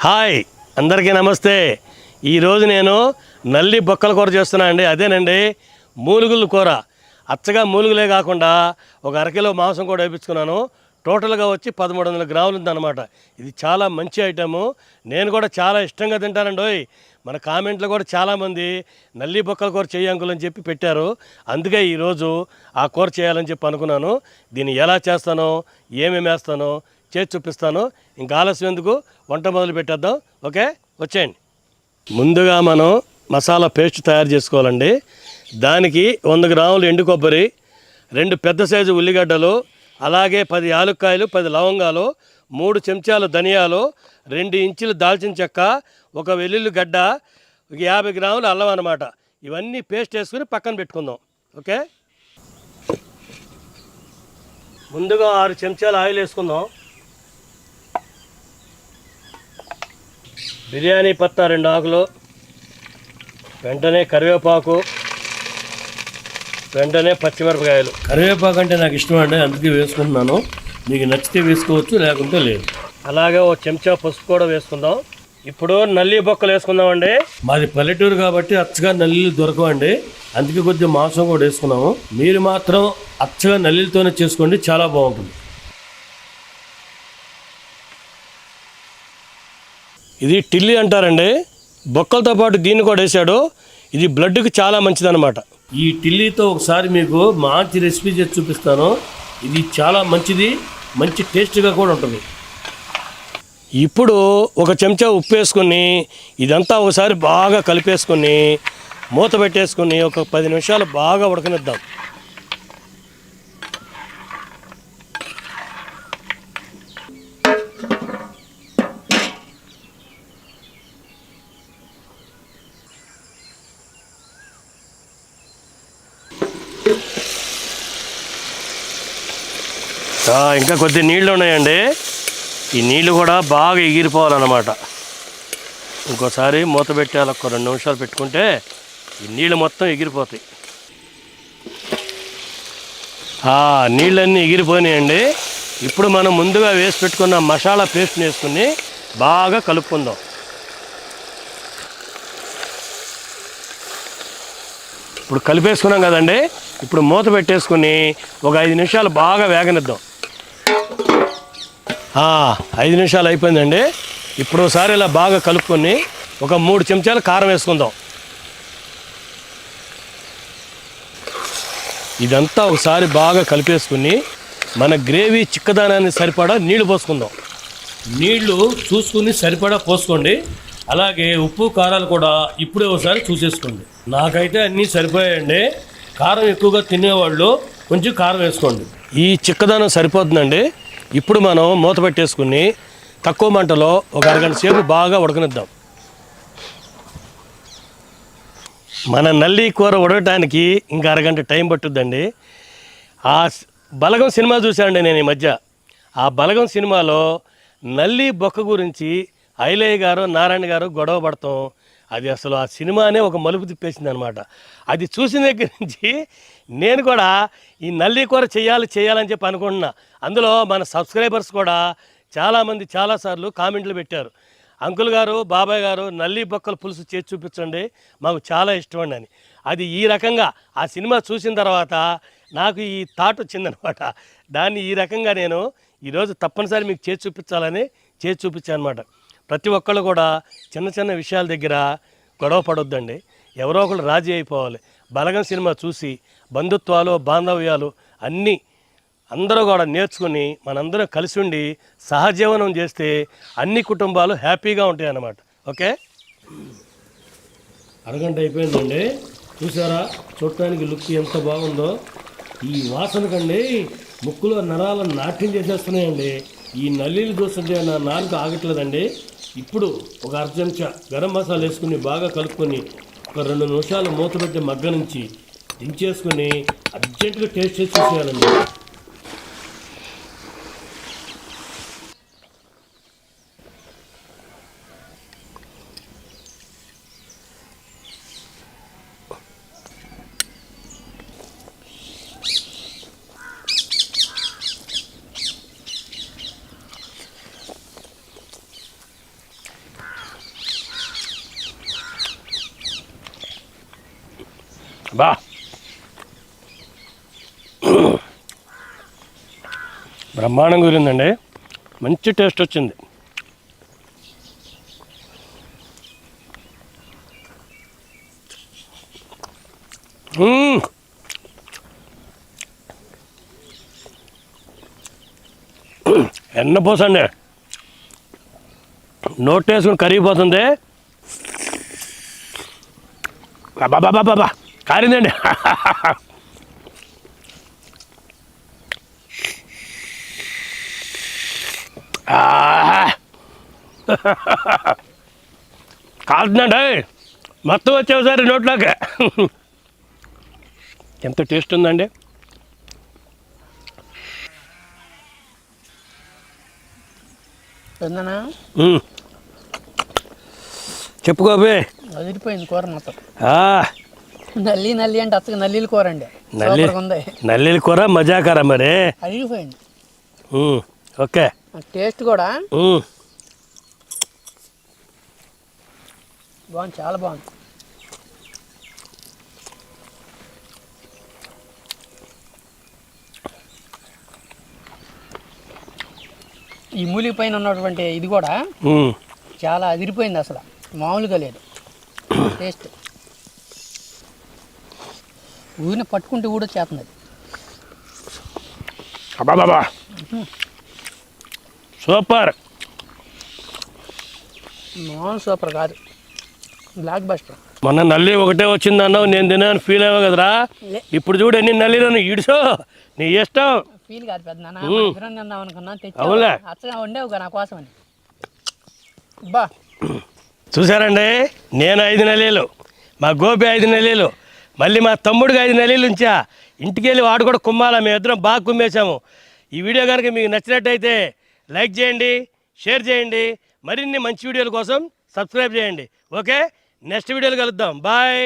Hi అందరికీ నమస్తే. ఈరోజు నేను నల్లి బొక్కల కూర చేస్తున్నా అండి. అదేనండి మూలుగుల కూర. అచ్చగా మూలుగులే కాకుండా ఒక అరకిలో మాంసం కూడా వేయించుకున్నాను టోటల్గా వచ్చి పదమూడు వందల గ్రాములు ఉందన్నమాట. ఇది చాలా మంచి ఐటము. నేను కూడా చాలా ఇష్టంగా తింటానండి ఓయ్. మన కామెంట్లో కూడా చాలామంది నల్లి బొక్కల కూర చేయి అని చెప్పి పెట్టారు. అందుకే ఈరోజు ఆ కూర చేయాలని చెప్పి అనుకున్నాను. దీన్ని ఎలా చేస్తానో ఏమేమి వేస్తానో చేసి చూపిస్తాను. ఇంకా ఆలస్యం ఎందుకు? వంట మొదలు పెట్టేద్దాం. ఓకే? వచ్చేయండి. ముందుగా మనం మసాలా పేస్ట్ తయారు చేసుకోవాలండి. దానికి వంద గ్రాములు ఎండు కొబ్బరి రెండు పెద్ద సైజు ఉల్లిగడ్డలు అలాగే పది యాలుక్కాయలు పది లవంగాలు మూడు చెంచాలు ధనియాలు రెండు ఇంచులు దాల్చిన చెక్క ఒక వెల్లుల్లి గడ్డ ఒక యాభై గ్రాములు అల్లం అన్నమాట. ఇవన్నీ పేస్ట్ వేసుకుని పక్కన పెట్టుకుందాం. ఓకే? ముందుగా ఆరు చెంచాలు ఆయిల్ వేసుకుందాం. బిర్యానీ పత్తా రెండు ఆకులు వెంటనే కరివేపాకు వెంటనే పచ్చిమిరపకాయలు. కరివేపాకు అంటే నాకు ఇష్టం అండి అందుకే వేసుకుంటున్నాను. మీకు నచ్చితే వేసుకోవచ్చు లేకుంటే లేదు. అలాగే ఓ చెంచా పసుపు కూడా వేసుకుందాం. ఇప్పుడు నల్లి బొక్కలు వేసుకుందామండి. మాది పల్లెటూరు కాబట్టి అచ్చగా నల్లిలు దొరకవండి. అందుకే కొద్దిగా మాంసం కూడా వేసుకున్నాము. మీరు మాత్రం అచ్చగా నల్లిలతోనే చేసుకోండి చాలా బాగుంటుంది. ఇది టిల్లి అంటారండి. బొక్కలతో పాటు దీన్ని కూడా వేసాడు ఇది బ్లడ్కి చాలా మంచిదన్నమాట. ఈ టిల్లీతో ఒకసారి మీకు మంచి రెసిపీ చేసి చూపిస్తాను. ఇది చాలా మంచిది మంచి టేస్ట్గా కూడా ఉంటుంది. ఇప్పుడు ఒక చెంచా ఉప్పు వేసుకొని ఇదంతా ఒకసారి బాగా కలిపేసుకొని మూత పెట్టేసుకొని ఒక పది నిమిషాలు బాగా ఉడకనిద్దాం. ఇంకా కొద్ది నీళ్ళు ఉన్నాయండి. ఈ నీళ్ళు కూడా బాగా ఎగిరిపోవాలన్నమాట. ఇంకోసారి మూత పెట్టాలి ఒక రెండు నిమిషాలు పెట్టుకుంటే ఈ నీళ్ళు మొత్తం ఎగిరిపోతాయి. నీళ్ళన్నీ ఎగిరిపోయినాయండి. ఇప్పుడు మనం ముందుగా వేసి పెట్టుకున్న మసాలా పేస్ట్ని వేసుకుని బాగా కలుపుకుందాం. ఇప్పుడు కలిపేసుకున్నాం కదండి. ఇప్పుడు మూత పెట్టేసుకుని ఒక ఐదు నిమిషాలు బాగా వేగనిద్దాం. ఐదు నిమిషాలు అయిపోయిందండి. ఇప్పుడు ఒకసారి ఇలా బాగా కలుపుకొని ఒక మూడు చెంచాలు కారం వేసుకుందాం. ఇదంతా ఒకసారి బాగా కలిపేసుకుని మన గ్రేవీ చిక్కదానాన్ని సరిపడా నీళ్ళు పోసుకుందాం. నీళ్ళు చూసుకుని సరిపడా పోసుకోండి. అలాగే ఉప్పు కారాలు కూడా ఇప్పుడే ఒకసారి చూసేసుకోండి. నాకైతే అన్నీ సరిపోయాయండి. కారం ఎక్కువగా తినేవాళ్ళు కొంచెం కారం వేసుకోండి. ఈ చిక్కదానం సరిపోతుందండి. ఇప్పుడు మనం మూత పెట్టేసుకుని తక్కువ మంటలో ఒక అరగంట సేపు బాగా ఉడకనిద్దాం. మన నల్లి కూర ఉడకటానికి ఇంకా అరగంట టైం పట్టుద్దండి. ఆ బలగం సినిమా చూశానండి నేను ఈ మధ్య. ఆ బలగం సినిమాలో నల్లి బొక్క గురించి ఐలయ్య గారు నారాయణ గారు గొడవ పడతాం. అది అసలు ఆ సినిమానే ఒక మలుపు తిప్పేసింది అనమాట అది చూసిన దగ్గర నుంచి నేను కూడా ఈ నల్లి కూర చేయాలి చేయాలని చెప్పి అనుకుంటున్నా. అందులో మన సబ్స్క్రైబర్స్ కూడా చాలామంది చాలాసార్లు కామెంట్లు పెట్టారు. అంకుల్ గారు బాబాయ్ గారు నల్లి బొక్కల పులుసు చేసి చూపించండి మాకు చాలా ఇష్టం అండి అని. అది ఈ రకంగా ఆ సినిమా చూసిన తర్వాత నాకు ఈ థాట్ వచ్చిందనమాట దాన్ని ఈ రకంగా నేను ఈరోజు తప్పనిసరి మీకు చేసి చూపించాలని చేసి చూపించాను అనమాట ప్రతి ఒక్కళ్ళు కూడా చిన్న చిన్న విషయాల దగ్గర గొడవ పడొద్దండి. ఎవరో ఒకళ్ళు రాజీ అయిపోవాలి. బలగం సినిమా చూసి బంధుత్వాలు బాంధవ్యాలు అన్నీ అందరూ కూడా నేర్చుకుని మనందరం కలిసి ఉండి సహజీవనం చేస్తే అన్ని కుటుంబాలు హ్యాపీగా ఉంటాయి అన్నమాట ఓకే? అరగంట అయిపోయిందండి. చూసారా? చూడటానికి లుక్ ఎంత బాగుందో. ఈ వాసన కండి ముక్కులో నరాలను నాట్యం చేసేస్తున్నాయండి. ఈ నల్లీలు చూస్తుంటే నా నాలుగు ఆగట్లేదండి. ఇప్పుడు ఒక అర్ధ గరం మసాలా వేసుకుని బాగా కలుపుకొని ఒక రెండు నిమిషాలు మూత పెట్టి మగ్గ నుంచి దించేసుకుని అర్జెంటుగా టేస్ట్ చేసి చూసేయాలండి బా బ్రహ్మాండం కుదిరిందండి. మంచి టేస్ట్ వచ్చింది. ఎన్న పోసండి. నోట్ వేసుకుని కరిగిపోతుంది. బాబా కారిందండి. కాలుతుందండి మొత్తం వచ్చేసారి నోట్లోకి. ఎంత టేస్ట్ ఉందండి. చెప్పుకోబే అదిరిపోయింది కూర మొత్తం. నల్లి నల్లి అంటే అచ్చగా నల్లీలు కూర అండి. నల్లి ఉంది. నల్లిల కూర మజాకరా మరి? అదిరిపోయింది మ్మ్. ఓకే. టేస్ట్ కూడా. బాగుంది చాలా బాగుంది. ఈ మూలిక పైన ఉన్నటువంటి ఇది కూడా. చాలా అదిరిపోయింది అసలు. మామూలుగా లేదు. టేస్ట్. ఊరిని పట్టుకుంటే కూడా చేస్తుంది అది. అబ్బాబాబా సూపర్. మామూలు సూపర్ కాదు. Blockbuster. మొన్న నల్లి ఒకటే వచ్చింది అన్నావు నేను తిన్నాను ఫీల్ అవ్వ కదరా. ఇప్పుడు చూడు ఎన్ని నల్లిలను ఇడుచో నీ ఇష్టం. ఫీల్ కాదు పెద్ద అవునులే. అచ్చగా ఉండేవు నా కోసం అని బా. చూసారండి నేను ఐదు నెలలు మా గోపి ఐదు నెలలు మళ్ళీ మా తమ్ముడికి ఐదు నెలలు నుంచా ఇంటికి వెళ్ళి వాడు కూడా కుమ్మాలా మేము ఇద్దరం బాగా కుమ్మేశాము. ఈ వీడియో కనుక మీకు నచ్చినట్టయితే లైక్ చేయండి షేర్ చేయండి మరిన్ని మంచి వీడియోల కోసం సబ్స్క్రైబ్ చేయండి. ఓకే నెక్స్ట్ వీడియోలు కలుద్దాం. బాయ్.